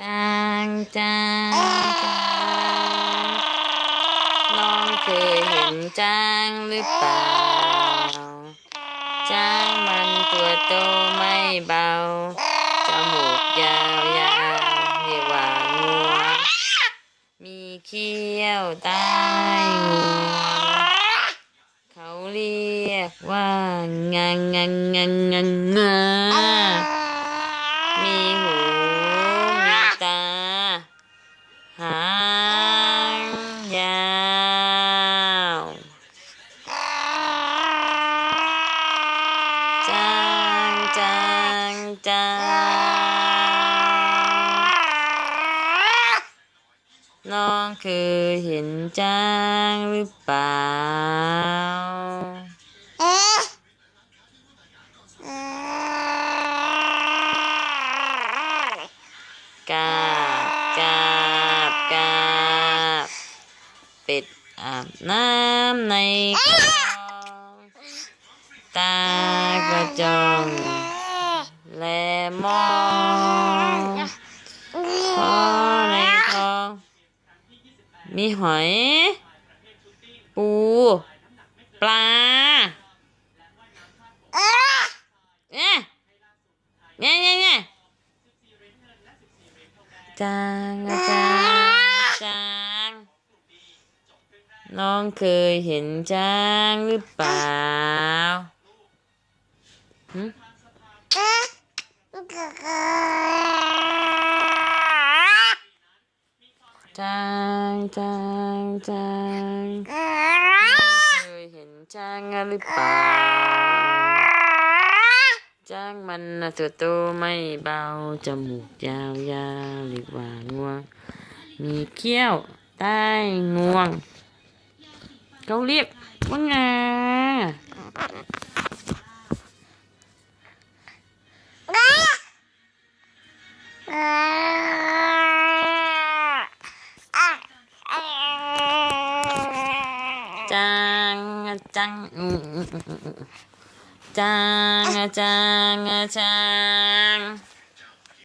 จางจางจางน้องเคยเห็นจางหรือเปล่า จางมันตัวโตไม่เบา จมูกยาวยาวเรียกว่างัว มีเขี้ยวใต้งวเขาเรียกว่างางงางงางงางางจางน้องเคยเห็นจางหรือเปล่า กาบกาบกาบเป็ดอาบน้ำในคลองตากระจอง มองคอในคลองมีหอย ปู ปลาเนี่ยเนี่ยเนี่ยเนี่ยจางจางจางน้องเคยเห็นจางหรือเปล่าหึ จางจางจางเคยเห็นจางอะหรือเปล่าจ้างมันนะตัวโตไม่เบา จมูกยาวยาวเรียกว่างวง มีเขี้ยวใต้งวง เขาเรียกว่างาจาง อะจังอืมอืม